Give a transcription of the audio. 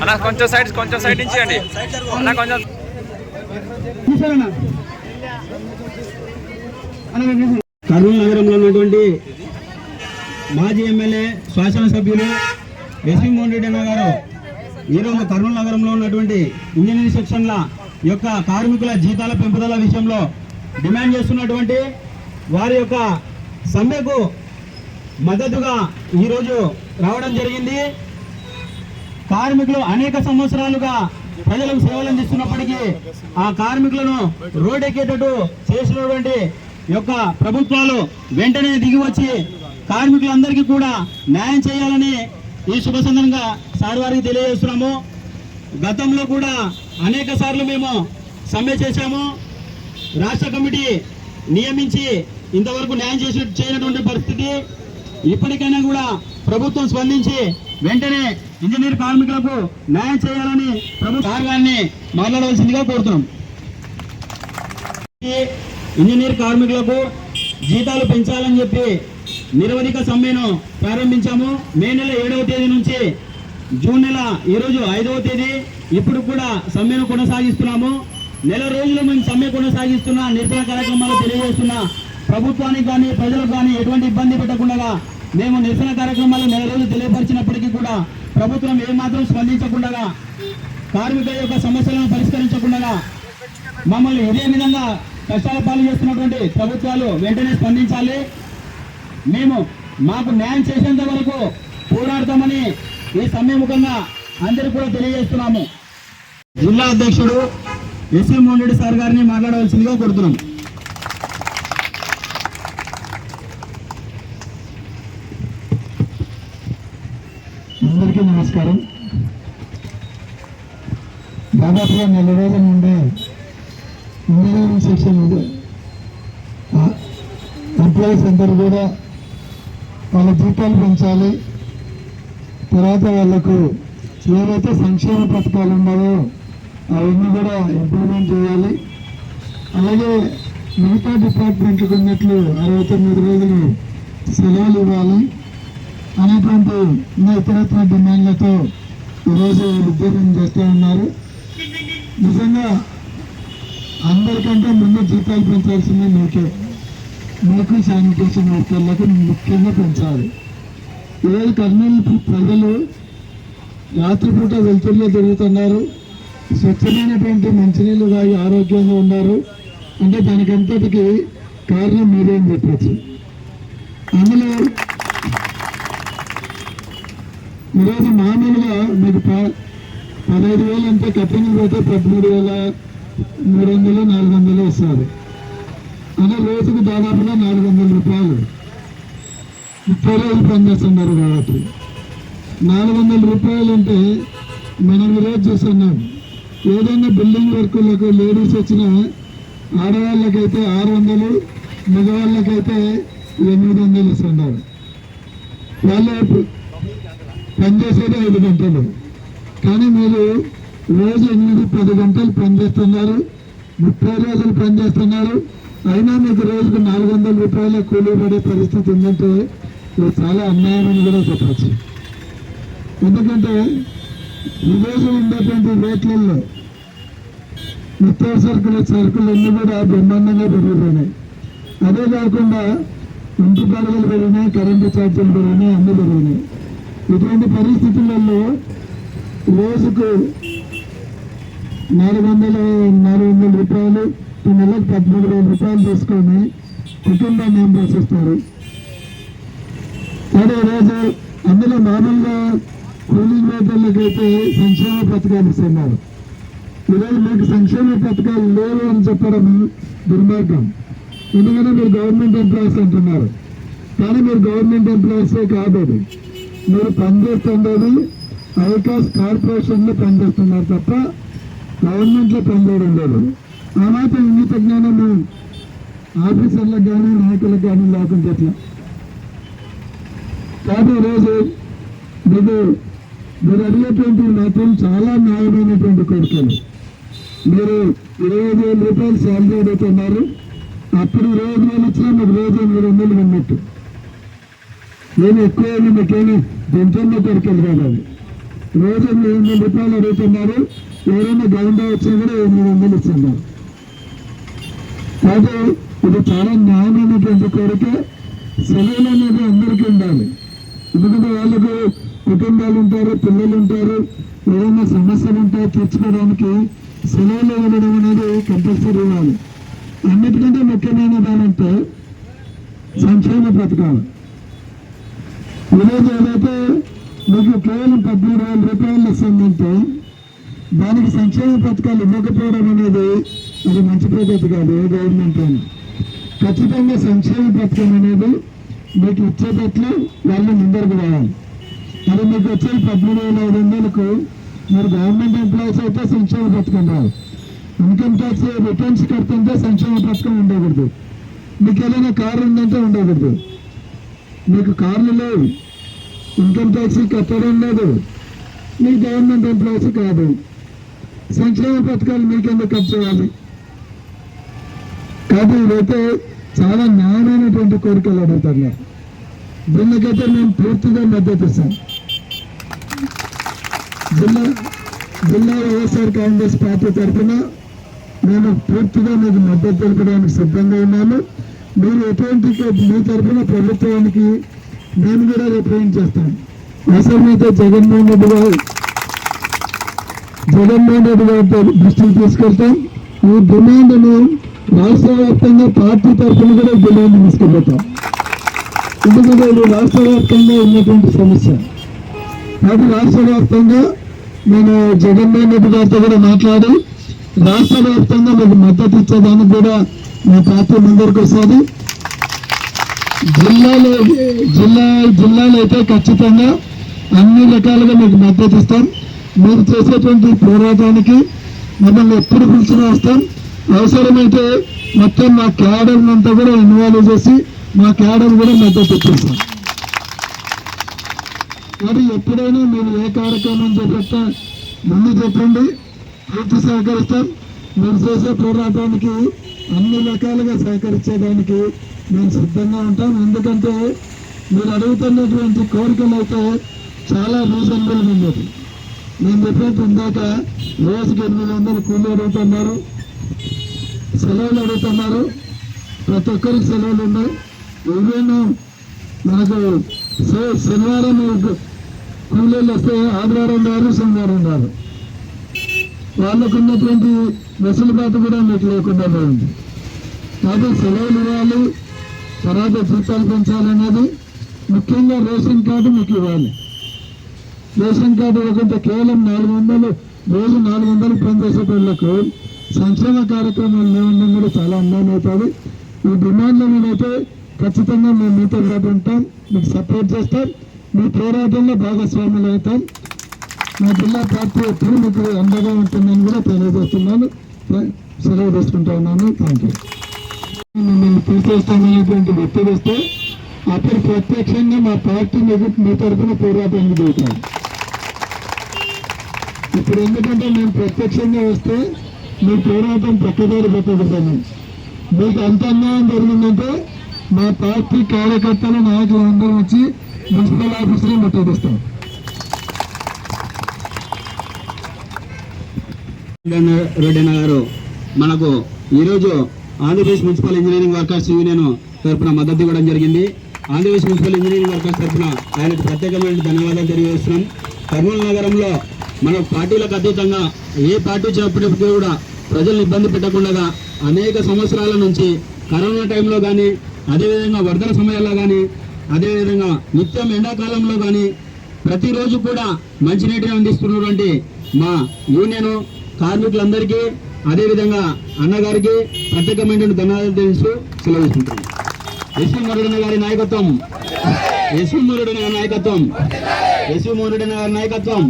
అన్న కొంచెం సైడ్ కొంచెం సైడ్ నుంచి అండి. అన్న కొంచెం కర్నూలు నగరంలో ఉన్నటువంటి మాజీ ఎమ్మెల్యే శాసనసభ్యులు ఎస్వి మోహన్ రెడ్డి అన్న గారు ఈరోజు కర్నూలు నగరంలో ఉన్నటువంటి ఇంజనీరింగ్ సెక్షన్ల యొక్క కార్మికుల జీతాల పెంపుదల విషయంలో డిమాండ్ చేస్తున్నటువంటి వారి యొక్క సమ్మెకు మద్దతుగా ఈరోజు రావడం జరిగింది. కార్మికులు అనేక సంవత్సరాలుగా ప్రజలకు సేవలు అందిస్తున్నప్పటికీ ఆ కార్మికులను రోడ్డెక్కేటట్టు చేసినటువంటి యొక్క ప్రభుత్వాలు వెంటనే దిగి వచ్చి కార్మికులందరికీ కూడా న్యాయం చేయాలని ఈ శుభ సందర్భంగా సార్ వారికి తెలియజేస్తున్నాము. గతంలో కూడా అనేక సార్లు మేము సమ్మె చేశాము. రాష్ట్ర కమిటీ నియమించి ఇంతవరకు న్యాయం చేసి చేయనటువంటి పరిస్థితి ఇప్పటికైనా కూడా ప్రభుత్వం స్పందించి వెంటనే ఇంజనీర్ కార్మికులకు న్యాయం చేయాలని ప్రభుత్వ కార్యాన్ని మాట్లాడవలసిందిగా కోరుతున్నాం. ఇంజనీర్ కార్మికులకు జీతాలు పెంచాలని చెప్పి నిరవధిక సమ్మెను ప్రారంభించాము. మే నెల ఏడవ తేదీ నుంచి జూన్ నెల ఈరోజు ఐదవ తేదీ ఇప్పుడు కూడా సమ్మెను కొనసాగిస్తున్నాము. నెల రోజులు మేము సమ్మె కొనసాగిస్తున్న నిరసన కార్యక్రమాలు తెలియజేస్తున్న ప్రభుత్వానికి కానీ ప్రజలకు కానీ ఎటువంటి ఇబ్బంది పెట్టకుండా మేము నిరసన కార్యక్రమాలు నెల రోజులు తెలియపరిచినప్పటికీ కూడా ప్రభుత్వం ఏమాత్రం స్పందించకుండా కార్మికుల యొక్క సమస్యలను పరిష్కరించకుండా మమ్మల్ని ఇదే విధంగా కష్టాల పాలు చేస్తున్నటువంటి ప్రభుత్వాలు వెంటనే స్పందించాలి. మేము మాకు న్యాయం చేసేంత వరకు పోరాడతామని ఈ సమయముఖంగా అందరికీ కూడా తెలియజేస్తున్నాము. జిల్లా అధ్యక్షుడు ఎస్ఎం మోహన్ రెడ్డి సార్ గారిని మాట్లాడవలసిందిగా కోరుతున్నాం. అందరికీ నమస్కారం. దాదాపుగా నెల రోజుల నుండి ఇంజనీరింగ్ సెక్షన్ ఎంప్లాయీస్ అందరూ కూడా వాళ్ళ జీతాలు పెంచాలి. తర్వాత వాళ్ళకు ఏవైతే సంక్షేమ పథకాలు ఉన్నాయో అవన్నీ కూడా ఇంప్లిమెంట్ చేయాలి. అలాగే మిగతా డిపార్ట్మెంట్లకు ఉన్నట్లు అరవై తొమ్మిది రోజులు సెలవులు ఇవ్వాలి. అనేటువంటి ఇంకా ఇతరత్ర డిమాండ్లతో ఈరోజు ఉద్యోగం చేస్తూ ఉన్నారు. నిజంగా అందరికంటే ముందు జీతాలు పెంచాల్సిందే మీకే. మీకు శానిటేషన్ వర్కర్లకు ముఖ్యంగా పెంచాలి. ఈరోజు కర్నూలు ప్రజలు రాత్రిపూట వెలుతురులో తిరుగుతున్నారు. స్వచ్ఛమైనటువంటి మంచినీళ్ళు తాగి ఆరోగ్యంగా ఉన్నారు. అంటే దానికంతటికి కారణం మీరే అని చెప్పచ్చు. అందులో ఈరోజు మామూలుగా మీకు పదహైదు వేలు అంటే కట్టింగ్ పోతే పదమూడు వేల మూడు వందలు నాలుగు వందలు వస్తారు అదే రోజుకు దాదాపుగా నాలుగు వందల రూపాయలు. ముప్పై రోజులు పనిచేస్తున్నారు కాబట్టి. నాలుగు వందల రూపాయలు అంటే మనం ఈరోజు చూస్తున్నాం. ఏదైనా బిల్డింగ్ వర్కులకు లేడీస్ వచ్చిన ఆడవాళ్ళకైతే ఆరు వందలు మగవాళ్ళకైతే ఎనిమిది వందలు ఇస్తున్నారు. వాళ్ళు పనిచేసేది ఐదు గంటలు. కానీ మీరు రోజు ఎనిమిది పది గంటలు పనిచేస్తున్నారు ముప్పై రోజులు పనిచేస్తున్నారు అయినా మీకు రోజుకు నాలుగు వందల రూపాయల కూలీ పడే పరిస్థితి ఉందంటే ఇది చాలా అన్యాయం అని కూడా చెప్పచ్చు. ఎందుకంటే ఈరోజు ఉండేటువంటి రేట్లలో నిత్యావసరకుల సరుకులు అన్నీ కూడా బ్రహ్మాండంగా పెరిగిపోయినాయి. అదే కాకుండా ఇంటి పడగలు పెరిగినాయి కరెంటు ఛార్జీలు పెరిగినాయి అన్నీ పెరిగినాయి. ఇటువంటి పరిస్థితులలో రోజుకు నాలుగు వందల నాలుగు వందల రూపాయలు ఈ నెలకు పదమూడు వేల రూపాయలు తీసుకొని కుటుంబాన్ని ఏం పోషిస్తారు కానీ ఈరోజు అందులో మామూలుగా కూలింగ్ అయితే సంక్షేమ పథకాలు ఇస్తున్నారు. ఈరోజు మీకు సంక్షేమ పథకాలు లేవు అని చెప్పడం దుర్మార్గం. ఎందుకంటే మీరు గవర్నమెంట్ ఎంప్లాయీస్ అంటున్నారు. కానీ మీరు గవర్నమెంట్ ఎంప్లాయీసే కాదు మీరు పనిచేస్తుండేది ఐకాస్ కార్పొరేషన్లో పనిచేస్తున్నారు తప్ప గవర్నమెంట్లో పనిచేయడం లేదు ఆ మాత్రం ఇంగిత జ్ఞానం ఆఫీసర్లకు కానీ నాయకులకు కానీ లేకుండా ఎట్లా? కాబట్టి ఈరోజు మీకు మీరు అడిగేటువంటి మాత్రం చాలా న్యాయమైనటువంటి కోరికలు. మీరు ఇరవై ఐదు వేల రూపాయలు శాలరీ అడుగుతున్నారు. అప్పుడు ఇరవై ఐదు వేలు ఇచ్చినా మీకు రోజు ఎనిమిది వందలు ఉన్నట్టు. నేను ఎక్కువ మీకేమి దొంతంలో దొరికింది కాదు అది. రోజు ఎనిమిది వందల రూపాయలు అడుగుతున్నారు. ఎవరైనా గౌండా వచ్చినా కూడా ఎనిమిది వందలు ఇస్తున్నారు. కాదు ఇది చాలా న్యాయమైనటువంటి కోరిక. సెలవులు అనేది అందరికీ ఉండాలి. ఎందుకంటే వాళ్ళకు కుటుంబాలు ఉంటారు పిల్లలు ఉంటారు. ఏదైనా సమస్యలు ఉంటాయి తీర్చుకోవడానికి సెలవులు ఇవ్వడం అనేది కంపల్సరీ ఇవ్వాలి అన్నిటికంటే ముఖ్యమైన దానంటే సంక్షేమ పథకాలు. ఈరోజు ఏదైతే మీకు కేవలం పద్దెనిమిది వేల రూపాయలు ఇస్తుందంటే దానికి సంక్షేమ పథకాలు ఇవ్వకపోవడం అనేది అది మంచి పద్ధతి కాదు ఏ గవర్నమెంట్ అని ఖచ్చితంగా సంక్షేమ పథకం అనేది మీకు ఇచ్చేటట్లు వాళ్ళు ముందరకు రావాలి. మరి మీకు వచ్చే పదమూడు వేల ఐదు వందలకు మీరు గవర్నమెంట్ ఎంప్లాయీస్ అయితే సంక్షేమ పథకం రాదు ఇన్కమ్ ట్యాక్స్ రిటర్న్స్ కడుతుంటే సంక్షేమ పథకం ఉండకూడదు. మీకు ఏదైనా కారు ఉందంటే ఉండకూడదు. మీకు కార్లు లేవు. ఇన్కమ్ ట్యాక్స్ కట్టడం లేదు. మీ గవర్నమెంట్ ఎంప్లాయీస్ కాదు. సంక్షేమ పథకాలు మీకెందుకు ఖర్చు చేయాలి? కాబట్టి ఇదైతే చాలా న్యాయమైనటువంటి కోరికలు అడుగుతున్నారు దీనికైతే మేము పూర్తిగా మద్దతు ఇస్తాం. జిల్లా జిల్లా వైఎస్ఆర్ కాంగ్రెస్ పార్టీ తరఫున మేము పూర్తిగా మీకు మద్దతు తెలపడానికి సిద్ధంగా ఉన్నాము. మీరు ఎటువంటి మీ తరఫున ప్రభుత్వానికి నేను కూడా రిప్రజెంట్ చేస్తాను. అవసరమైతే జగన్మోహన్ రెడ్డి గారు జగన్మోహన్ రెడ్డి గారితో దృష్టికి తీసుకెళ్తాం. ఈ డిమాండ్ను రాష్ట్ర వ్యాప్తంగా పార్టీ తరఫున కూడా డిమాండ్ తీసుకెళ్తాం ఎందుకంటే ఇది రాష్ట్ర వ్యాప్తంగా ఉన్నటువంటి సమస్య. కాబట్టి రాష్ట్ర వ్యాప్తంగా నేను జగన్మోహన్ రెడ్డి గారితో కూడా మాట్లాడి రాష్ట్ర వ్యాప్తంగా మీకు మద్దతు ఇచ్చేదానికి కూడా మా పార్టీ ముందరికి వస్తుంది జిల్లాలో జిల్లా జిల్లాలో అయితే ఖచ్చితంగా అన్ని రకాలుగా మీకు మద్దతు ఇస్తాం. మీరు చేసేటువంటి పోరాటానికి మమ్మల్ని ఎప్పుడు పిలిచినా వస్తాం. అవసరమైతే మొత్తం మా క్యాడర్ అంతా కూడా ఇన్వాల్వ్ చేసి మా క్యాడర్ కూడా మద్దతు ఇప్పిస్తాం. మరి ఎప్పుడైనా మీరు ఏ కార్యక్రమం చేపట్టా ముందు చెప్పండి. పూర్తి సహకరిస్తాం. మీరు చేసే పోరాటానికి అన్ని రకాలుగా సహకరించడానికి మేము సిద్ధంగా ఉంటాం ఎందుకంటే మీరు అడుగుతున్నటువంటి కోరికలు అయితే చాలా రీజనబుల్ ఉన్నది నేను చెప్పినట్టు ఇందాక రోజుకి ఎనిమిది వందలు కూలీ అడుగుతున్నారు సెలవులు అడుగుతున్నారు. ప్రతి ఒక్కరికి సెలవులు ఉన్నాయి. ఈవెన్ మనకు శనివారం కూలీలు వస్తే ఆదివారం రారు శనివారం రారు వాళ్ళకు ఉన్నటువంటి వెసులుబాటు కూడా మీకు లేకుండా ఉంది కాబట్టి సెలవులు ఇవ్వాలి. తర్వాత జీతాలు పెంచాలనేది ముఖ్యంగా రేషన్ కార్డు మీకు ఇవ్వాలి. రేషన్ కార్డు ఇవ్వకుంటే కేవలం నాలుగు వందలు రోజు నాలుగు వందలు పనిచేసే వాళ్ళకు సంక్షేమ కార్యక్రమాలు లేవడం కూడా చాలా అన్యాయం అవుతుంది. ఈ డిమాండ్లో మీదైతే ఖచ్చితంగా మేము మీతో పాటు ఉంటాం. మీకు సపోర్ట్ చేస్తాం. మీ పోరాటంలో భాగస్వాములు అవుతాం. మా జిల్లా పార్టీ ఎప్పుడు మీకు అండగా ఉంటుందని కూడా తెలియజేస్తున్నాను. సెలవు తీసుకుంటా ఉన్నాను. థ్యాంక్ యూ మిమ్మల్ని తీసేస్తామనేటువంటి వ్యక్తి వస్తే అప్పుడు ప్రత్యక్షంగా మా పార్టీ మీకు మీ తరఫున పోరాటానికి దిగుతాం ఇప్పుడు ఎందుకంటే మేము ప్రత్యక్షంగా వస్తే మీ పోరాటం పక్కదారి పెట్టబడతాము మీకు అంత అన్యాయం జరిగిందంటే మా పార్టీ కార్యకర్తలు నాయకులు అందరూ వచ్చి మున్సిపల్ ఆఫీసులో ముట్టడిస్తాం రెడ్డి గారు మనకు ఈరోజు Andhra Pradesh municipal engineering workers union తరఫున మద్దతు ఇవ్వడం జరిగింది. ఆంధ్రప్రదేశ్ మున్సిపల్ ఇంజనీరింగ్ వర్కర్స్ తరఫున ఆయనకు ప్రత్యేకమైన ధన్యవాదాలు తెలియజేస్తున్నాం. కర్నూలు నగరంలో మన పార్టీలకు అతీతంగా ఏ పార్టీ చెప్పినప్పటికీ కూడా ప్రజలను ఇబ్బంది పెట్టకుండా అనేక సంవత్సరాల నుంచి కరోనా టైంలో కానీ అదేవిధంగా వరదల సమయాల్లో కానీ అదేవిధంగా నిత్యం ఎండాకాలంలో కానీ ప్రతిరోజు కూడా మంచినీటిని అందిస్తున్నటువంటి మా యూనియన్ కార్మికులందరికీ అదేవిధంగా అన్నగారికి ప్రత్యేకమైన ధన్యవాదాలు తెలుస్తూ సెలవుస్తుంటాను ఎస్వి మురుడన్న గారి నాయకత్వం. ఎస్వి మురుడన్న గారి నాయకత్వం. ఎస్వి మురుడన్న గారి నాయకత్వం.